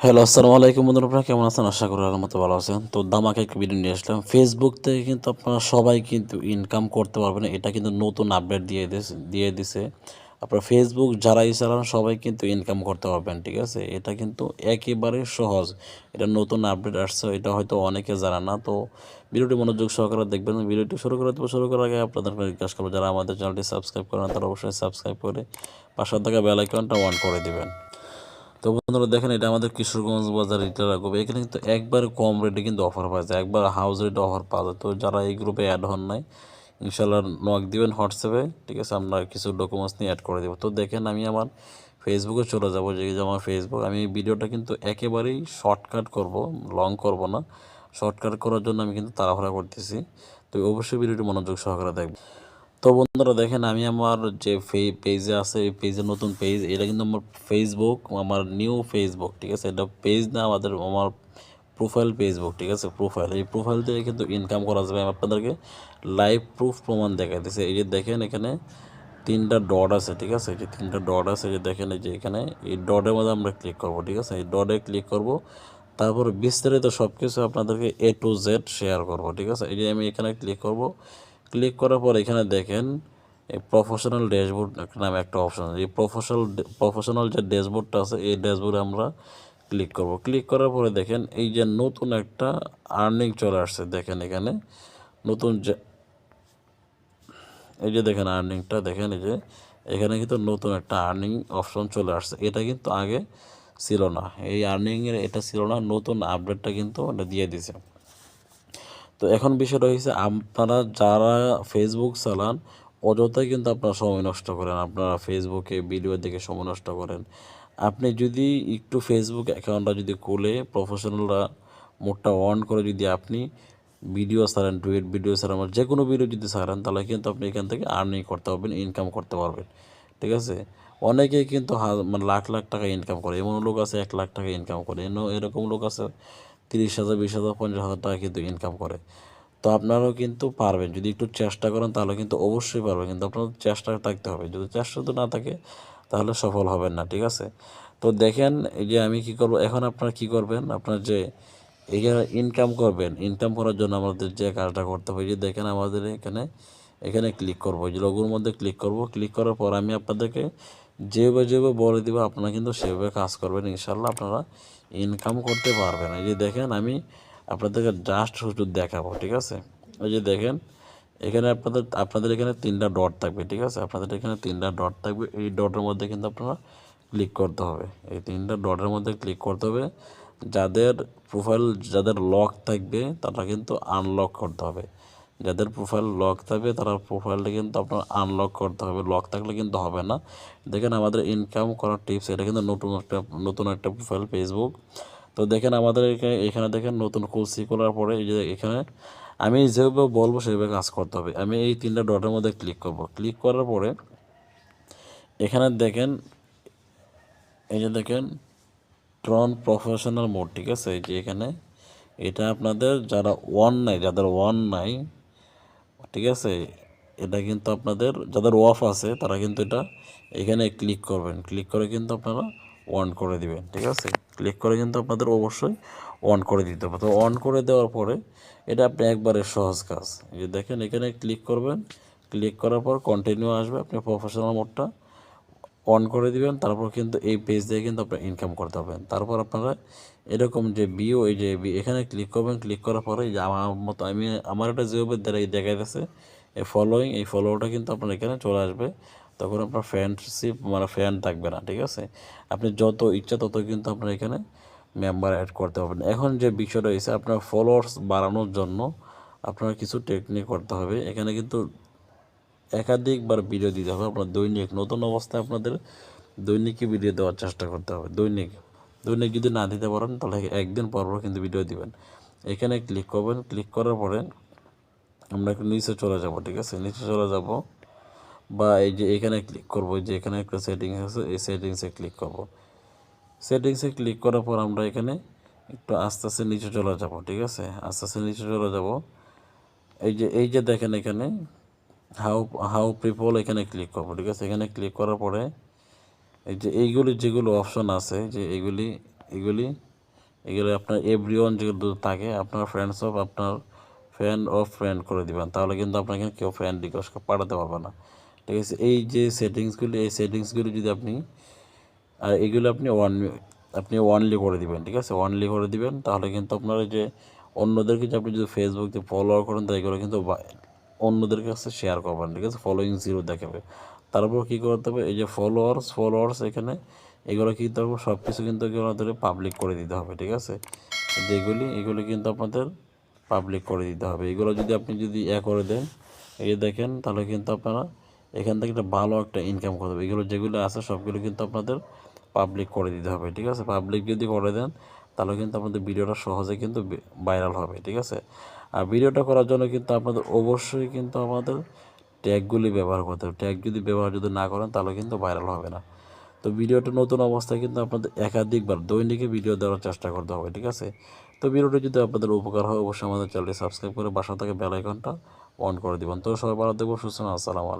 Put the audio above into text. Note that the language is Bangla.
হ্যালো আসসালামু আলাইকুম বন্ধুরা, আপনারা কেমন আছেন? আশা করি আল্লাহর মতো ভালো আছেন। তো দামাকে একটা ভিডিও নিয়ে আসলাম। ফেসবুক থেকে কিন্তু আপনারা সবাই কিন্তু ইনকাম করতে পারবেন এটা কিন্তু নতুন আপডেট দিয়ে দিয়ে দিছে। আপনার ফেসবুক যারাই চালান, সবাই কিন্তু ইনকাম করতে পারবেন, ঠিক আছে? এটা কিন্তু একেবারে সহজ। এটা নতুন আপডেট আসছে, এটা হয়তো অনেকে জানা না। তো ভিডিওটি মনোযোগ সহকারে দেখবেন। ভিডিওটি শুরু করে দেবো শুরু করার আগে আপনাদের রিকোয়েস্ট করব, যারা আমাদের চ্যানেলটি সাবস্ক্রাইব করেন তারা অবশ্যই সাবস্ক্রাইব করে পাশে থাকা বেল আইকনটা অন করে দিবেন। তো বন্ধুরা দেখেন এটা আমাদের কিশোরগঞ্জ বাজার রিটেল গ্রুপ এখানে কিন্তু একবার কম রেটে কিন্তু অফার পাওয়া যায়। একবার হাউস রেটে অফার পাওয়া যায়। তো যারা এই গ্রুপে অ্যাড হন নাই ইনশাল্লাহ নক দিবেন হোয়াটসঅ্যাপে ঠিক আছে, আমরা কিছু ডকুমেন্টস নিয়ে অ্যাড করে দেবো। তো দেখেন আমি আমার ফেসবুকে চলে যাব। যে আমার ফেসবুক আমি ভিডিওটা কিন্তু একেবারেই শর্টকাট করব লং করব না। শর্টকাট করার জন্য আমি কিন্তু তাড়াহুড়া করতেছি। তো অবশ্যই ভিডিওটি মনোযোগ সহকারে দেখবেন। তো বন্ধুরা দেখেন, আমি আমার যে পেজে আছে, এই পেজে নতুন পেজ এটা কিন্তু আমার ফেসবুক আমার নিউ ফেসবুক ঠিক আছে? এটা পেজ না, আমাদের আমার প্রোফাইল ফেসবুক ঠিক আছে? প্রোফাইল এই প্রোফাইল থেকে কিন্তু ইনকাম করা যাবে। আমি আপনাদেরকে লাইভ প্রুফ প্রমাণ দেখা দিচ্ছে এই যে দেখেন এখানে তিনটা ডট আছে, ঠিক আছে? এই যে তিনটা ডট আছে যে দেখেন এই যে এখানে, এই ডটের মধ্যে আমরা ক্লিক করব, ঠিক আছে? এই ডটে ক্লিক করব, তারপর বিস্তারিত সব কিছু আপনাদেরকে এ টু জেড শেয়ার করব, ঠিক আছে? এই যে আমি এখানে ক্লিক করব ক্লিক করার পর এখানে দেখেন, এই প্রফেশনাল ড্যাশবোর্ড নামে একটা অপশন এই প্রফেশনাল প্রফেশনাল যে ড্যাশবোর্ডটা আছে, এই ড্যাশবোর্ডে আমরা ক্লিক করব। ক্লিক করার পরে দেখেন, এই যে নতুন একটা আর্নিং চলে আসছে, দেখেন এখানে। নতুন যে, এই যে দেখেন আর্নিংটা দেখেন এই যে, এখানে কিন্তু নতুন একটা আর্নিং অপশন চলে আসছে। এটা কিন্তু আগে ছিল না। এই আর্নিংয়ের এটা ছিল না, নতুন আপডেটটা কিন্তু এটা দিয়ে দিছে। তো এখন বিষয়টা হয়েছে আপনারা যারা ফেসবুক চালান, অযথাই কিন্তু আপনারা সময় নষ্ট করেন। আপনারা ফেসবুকে ভিডিও দেখে সময় নষ্ট করেন। আপনি যদি একটু ফেসবুক অ্যাকাউন্টটা যদি খুলে প্রফেশনালরা মোডটা অন করে যদি আপনি ভিডিও ছাড়েন ডুয়েট ভিডিও ছাড়েন যে কোনো ভিডিও যদি ছাড়েন, তাহলে কিন্তু আপনি এখান থেকে আর্নিং করতে পারবেন ইনকাম করতে পারবেন। ঠিক আছে? অনেকেই কিন্তু মানে লাখ লাখ টাকা ইনকাম করে। এমন লোক আছে, এক লাখ টাকা ইনকাম করে। এরকম লোক আছে তিরিশ হাজার, বিশ হাজার, পঞ্চাশ হাজার টাকা কিন্তু ইনকাম করে। তো আপনারাও কিন্তু পারবেন। যদি একটু চেষ্টা করেন, তাহলে কিন্তু অবশ্যই পারবেন। কিন্তু আপনার চেষ্টা থাকতে হবে। যদি চেষ্টা তো না থাকে, তাহলে সফল হবেন না, ঠিক আছে? তো দেখেন, এই যে আমি কি করব, এখন আপনারা কি করবেন? আপনার যে এখানে ইনকাম করবেন ইনকাম করার জন্য আমাদের যে কাজটা করতে হবে যে দেখেন আমাদের এখানে এখানে ক্লিক করব। যে লোগোর মধ্যে ক্লিক করব। ক্লিক করার পর আমি আপনাদেরকে যেভাবে যেভাবে বলে দেবো, আপনারা কিন্তু সেভাবে কাজ করবেন ইনশাল্লাহ আপনারা ইনকাম করতে পারবেন। এই যে দেখেন, আমি আপনাদেরকে জাস্ট শুধু দেখাবো, ঠিক আছে? এই যে দেখেন, এখানে আপনাদের আপনাদের এখানে তিনটা ডট থাকবে, ঠিক আছে? আপনাদের এখানে তিনটা ডট থাকবে, এই ডটের মধ্যে কিন্তু আপনারা ক্লিক করতে হবে। এই তিনটা ডটের মধ্যে ক্লিক করতে হবে। যাদের প্রোফাইল যাদের লক থাকবে, তারা কিন্তু আনলক করতে হবে। যাদের প্রোফাইল লক থাকবে তারা প্রোফাইলটা কিন্তু আপনার আনলক করতে হবে। লক থাকলে কিন্তু হবে না। দেখেন আমাদের ইনকাম করার টিপস এটা কিন্তু নতুন একটা নতুন একটা প্রোফাইল ফেসবুক তো দেখেন আমাদের এখানে এখানে দেখেন নতুন খুলসি খোলার পরে এই যে এখানে আমি যেভাবে বলব, সেভাবে কাজ করতে হবে। আমি এই তিনটা ডটের মধ্যে ক্লিক করব। ক্লিক করার পরে এখানে দেখেন, এই যে দেখেন ট্রন প্রফেশনাল মোড ঠিক আছে? এই যে এখানে, এটা আপনাদের যারা ওয়ান নাই, যাদের ওয়ান নাই ঠিক আছে? এটা কিন্তু আপনাদের, যাদের ওয়াফ আছে, তারা কিন্তু এটা এখানে ক্লিক করবেন। ক্লিক করে কিন্তু আপনারা অন করে দিবেন, ঠিক আছে? ক্লিক করে কিন্তু আপনাদের অবশ্যই অন করে দিতে হবে। তো অন করে দেওয়ার পরে এটা আপনি একবারে সহজ কাজ। যে দেখেন, এখানে ক্লিক করবেন। ক্লিক করার পর কন্টিনিউ আসবে, আপনি প্রফেশনাল মোডটা অন করে দিবেন, তারপর কিন্তু এই পেজ দিয়ে কিন্তু আপনার ইনকাম করতে পারবেন তারপর আপনারা এরকম যে বিও এই যে বি এখানে ক্লিক করবেন ক্লিক করার পরে যে আমার মতো আমি, আমার একটা যেভাবে দেখা যাচ্ছে এই ফলোয়িং এই ফলোটা কিন্তু আপনার এখানে চলে আসবে। তখন আপনার ফ্যানশিপ মানে ফ্যান থাকবে না, ঠিক আছে? আপনি যত ইচ্ছা তত কিন্তু আপনার এখানে মেম্বার অ্যাড করতে পারবেন। এখন যে বিষয়টা হয়েছে আপনার ফলোয়ার্স বাড়ানোর জন্য আপনার কিছু টেকনিক করতে হবে। এখানে কিন্তু একাধিকবার ভিডিও দিতে হবে। আপনার দৈনিক নতুন অবস্থায় আপনাদের দৈনিকই ভিডিও দেওয়ার চেষ্টা করতে হবে। দৈনিক দৈনিক যদি না দিতে পারেন, তাহলে একদিন পর পর কিন্তু ভিডিও দিবেন। এখানে ক্লিক করবেন। ক্লিক করার পরে আমরা একটু নিচে চলে যাব, ঠিক আছে? নিচে চলে যাব বা এই যে এখানে ক্লিক করব যে এখানে একটা সেটিংস আছে, এই সেটিংসে ক্লিক করব। সেটিংসে ক্লিক করার পর আমরা এখানে একটু আস্তে আস্তে নিচে চলে যাব, ঠিক আছে? আস্তে আস্তে নিচে চলে যাব। এই যে এই যে দেখেন এখানে হাউ হাউ পিপল এখানে ক্লিক করব, ঠিক আছে? এখানে ক্লিক করার পরে এই যে এইগুলি যেগুলো অপশন আছে, যে এইগুলি এগুলি এগুলো আপনার এভরিওয়ান যেগুলো থাকে, আপনার ফ্রেন্ডস অফ আপনার ফ্রেন্ড অফ ফ্রেন্ড করে দিবেন। তাহলে কিন্তু আপনাকে কেউ ফ্রেন্ড রিকোয়েস্ট পাঠাতে পারবে না। ঠিক আছে? এই যে সেটিংসগুলি এই সেটিংসগুলি যদি আপনি, আর এগুলো আপনি ওয়ান আপনি ওয়ানলি করে দিবেন, ঠিক আছে? ওয়ানলি করে দিবেন, তাহলে কিন্তু আপনার যে অন্যদেরকে যে আপনি যদি ফেসবুক দিয়ে ফলোয়ার করেন তো এগুলো কিন্তু অন্যদের কাছে শেয়ার করবেন ঠিক আছে? ফলোয়িং জিরো দেখাবে। তারপর কী করতে হবে? এই যে ফলোয়ার্স ফলোয়ার্স এখানে, এগুলো কিন্তু হবে সব কিছু কিন্তু ধরে পাবলিক করে দিতে হবে, ঠিক আছে? যেগুলি, এগুলি কিন্তু আপনাদের পাবলিক করে দিতে হবে। এগুলো যদি আপনি যদি ইয়ে করে দেন, এই দেখেন, তাহলে কিন্তু আপনারা এখান থেকে একটা ভালো একটা ইনকাম করতে হবে। এগুলো যেগুলো আছে, সবগুলো কিন্তু আপনাদের পাবলিক করে দিতে হবে, ঠিক আছে? পাবলিক যদি করে দেন তাহলে কিন্তু আপনাদের ভিডিওটা সহজে কিন্তু ভাইরাল হবে, ঠিক আছে? আর ভিডিওটা করার জন্য কিন্তু আপনাদের অবশ্যই কিন্তু আমাদের ট্যাগগুলি ব্যবহার করতে হবে। ট্যাগ যদি ব্যবহার যদি না করেন, তাহলে কিন্তু ভাইরাল হবে না। তো ভিডিওটা নতুন অবস্থায় কিন্তু আপনাদের একাধিকবার দৈনিকে ভিডিও দেওয়ার চেষ্টা করতে হবে, ঠিক আছে? তো ভিডিওটা যদি আপনাদের উপকার হয়, অবশ্যই আমাদের চ্যানেলটি সাবস্ক্রাইব করে বাসা থেকে বেল আইকনটা অন করে দিবেন। তো সবাই ভালো দেখব সুস্থ আসসালামু আলাইকুম।